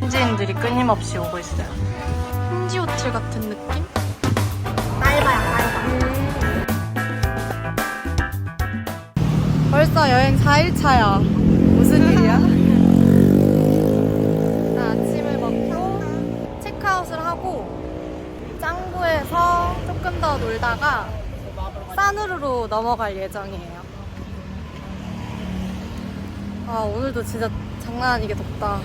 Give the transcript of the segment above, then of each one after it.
현지인들이 끊임없이 오고 있어요. 현지 호텔 같은 느낌? 짧아요, 짧아. 벌써 여행 4일차야. 무슨 일이야? 나 아침을 먹고 체크아웃을 하고 짱구에서 조금 더 놀다가 사누르로 넘어갈 예정이에요. 아, 오늘도 진짜 장난 아니게 덥다.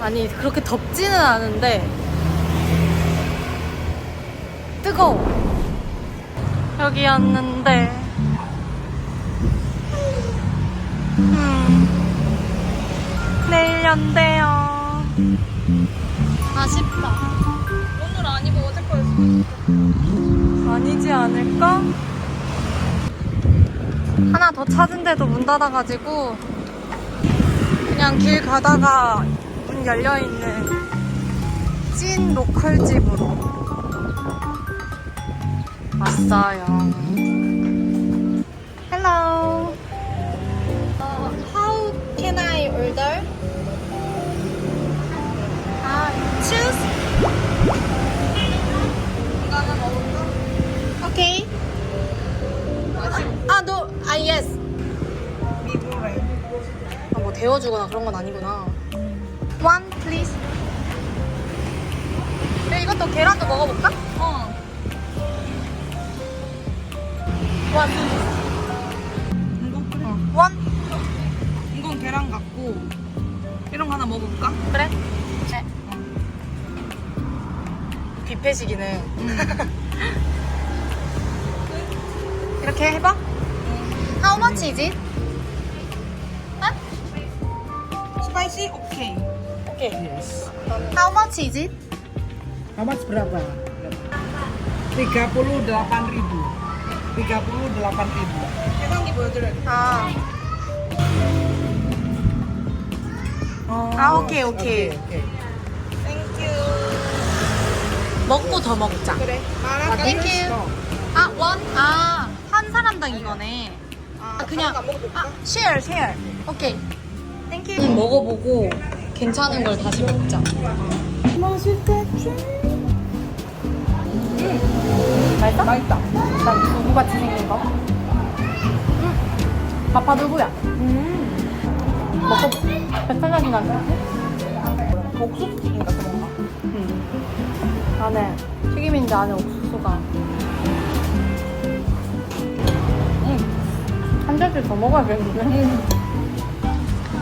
아니, 그렇게 덥지는 않은데 뜨거워. 여기였는데 음, 내일 연대요. 아쉽다. 오늘 아니고 어제 거였어. 아니지 않을까? 하나 더 찾은 데도 문 닫아가지고 그냥 길 가다가 문 열려있는 찐 로컬 집으로 왔어요. Hello. Uh, how can I order? Ah, choose. 이거는 먹을까? Okay. 아, 너, 아, yes. 아, 뭐 데워주거나 그런 건 아니구나. One, please. 그래, 이것도 계란도 먹어볼까? 어. One. 그래. One. 이건 계란 같고 이런 거 하나 먹어볼까? 그래. 네. 뷔페식이네. 이렇게 해봐. How much is it? 스파이시? 오케이. 오케이. Yes. How much is it? How much berapa? 38.000 38.000 계산기 보여드려야 돼. 아. 아, 오케이, 오케이. 오케이. 땡큐. 먹고 더 먹자. 그래. 마라 땡큐. 아, 원? 아, 한 사람당 이거네. 아, 아, 그냥. 아, share, share. 오케이. 땡큐. 먹어보고 괜찮은 걸 다시 먹자. 맛있겠지? 맛있어? 맛있다. 난 두부같이 생긴 거. 음. 마파 두부야. 음. 먹고 배 생각이 나네. 옥수수인가 그런가? 음. 안에 튀김인데 안에 옥수수가. 한 잔씩 더 먹어야겠는데.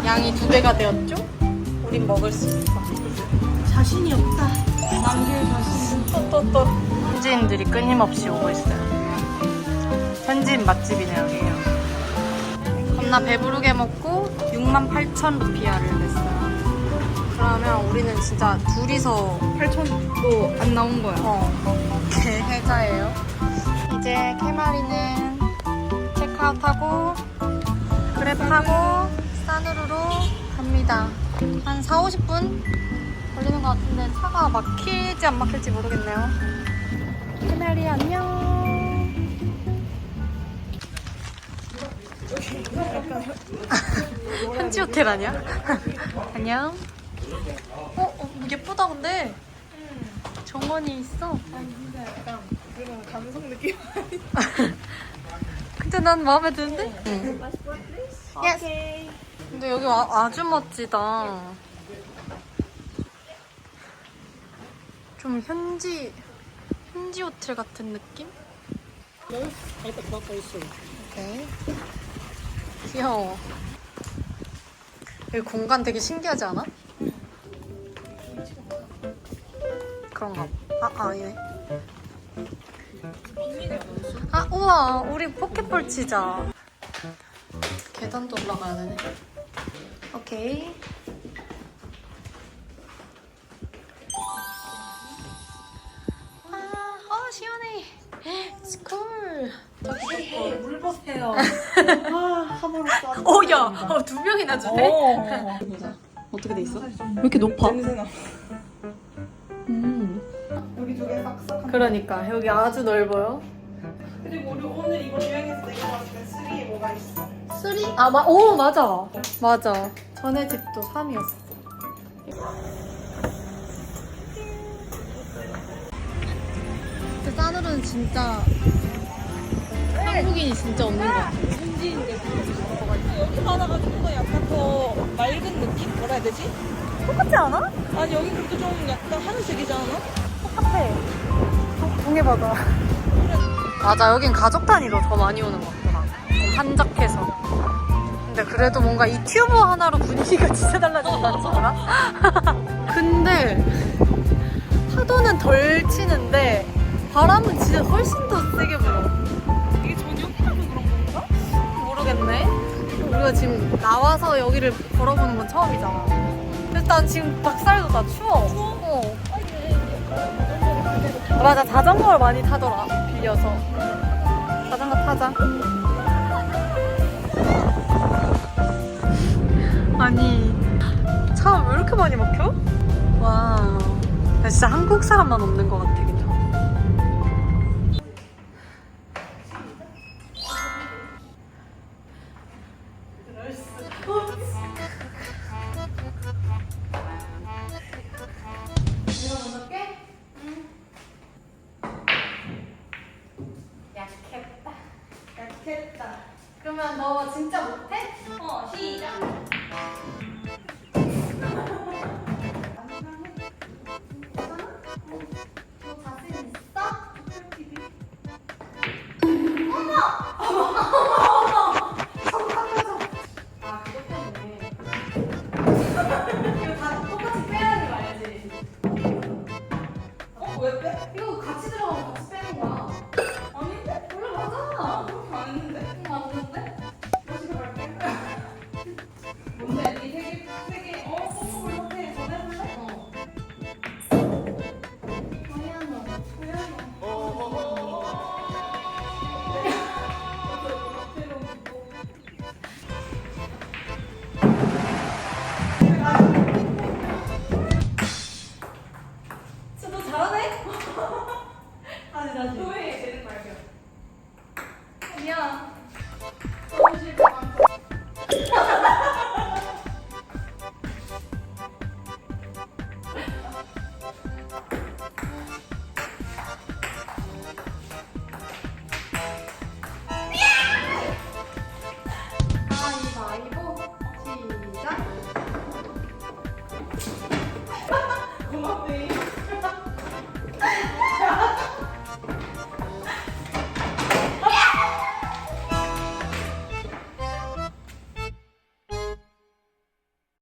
양이 두 배가 되었죠? 우린 먹을 수 있어. 자신이 없다. 남길 자신. 또또 또. 현지인들이 끊임없이 오고 있어요. 현지인 맛집이네 여기요. 겁나 배부르게 먹고 6만 8천 루피아를 냈어요. 그러면 우리는 진짜 둘이서 8천도 안 나온 거야. 어, 대해자예요. 이제 캐마리는 체크아웃하고 그랩하고 사누르로 갑니다. 한 4, 50분 걸리는 것 같은데 차가 막힐지 안 막힐지 모르겠네요. 캐마리 안녕. 현지 호텔 아니야? 안녕. 어, 어 예쁘다 근데. 정원이 있어. 진짜 약간 그런 감성 느낌. 근데 난 마음에 드는데? 응. 오케이. 근데 여기 와- 아주 멋지다. 좀 현지, 현지 호텔 같은 느낌? 오케이. 귀여워. 여기 공간 되게 신기하지 않아? 그런가 봐. 아, 아니네. 아, 우와. 우리 포켓볼 치자. 계단도 올라가야 되네. 오케이. 아, 어, 시원해. 스쿨. 물 보세요. 아, 하나로 써. 어, 야. 어, 두 명이나 주네. 어. 어떻게 돼 있어? 왜 이렇게 높아? 냄새나. 음. 개 싹싹. 그러니까 여기 아주 넓어요. 그리고 우리 오늘 이거 유행했을 때 이거 봤을 때 3에 뭐가 있어? 쓰리? 아, 마, 오, 맞아. 맞아. 전에 집도 3이었어. 근데 싸늘은 진짜 한국인이 진짜 없는 것 같아. 여기 많아가지고 약간 더 맑은 느낌? 뭐라 해야 되지? 똑같지 않아? 아니 여기 그래도 좀 약간 하늘색이지 않아? 똑같아. 동해바다. 맞아, 여긴 가족 단위로 더 많이 오는 것 같더라. 좀 한적해서. 근데 그래도 뭔가 이 튜브 하나로 분위기가 진짜 달라진다는 거라? 근데 파도는 덜 치는데 바람은 진짜 훨씬 더 세게 불어. 이게 저녁이라서 그런 건가? 모르겠네. 우리가 지금 나와서 여기를 걸어보는 건 처음이잖아. 일단 지금 닭살도 다 추워. 추워? 어. 맞아, 자전거를 많이 타더라. 빌려서. 자전거 타자. 아니, 차 왜 이렇게 많이 막혀? 와. 야, 진짜 한국 사람만 없는 것 같아, 그냥. 그러면 너 진짜 못해? 어, 시작. 시작. 고맙네